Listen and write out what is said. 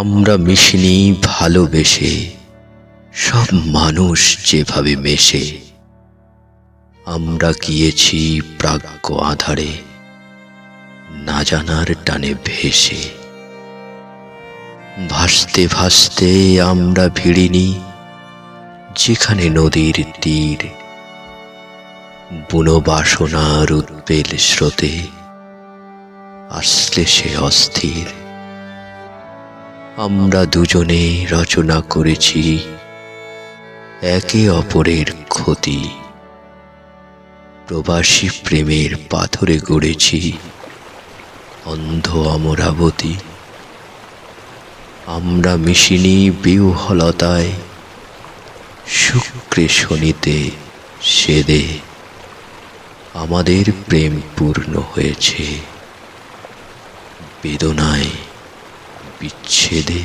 আমরা মিশিনি ভালোবেসে, সব মানুষ যেভাবে মেশে। আমরা গিয়েছি প্রাজ্ঞ আধারে, না জানার টানে ভেসে। ভাসতে ভাসতে আমরা ভিড়িনি, যেখানে নদীর তীর বুনো বাসনার উদ্বেল স্রোতে আসলে সে অস্থির। আমরা দুজনে রচনা করেছি একে অপরের ক্ষতি। প্রবাসী প্রেমের পাথরে গড়েছি অন্ধ অমরাবতী। আমরা মিশিনি বিহলতায়, শুক্রে শনিতে সেদে। আমাদের প্রেম পূর্ণ হয়েছে। বেদনায় বিচ্ছেদে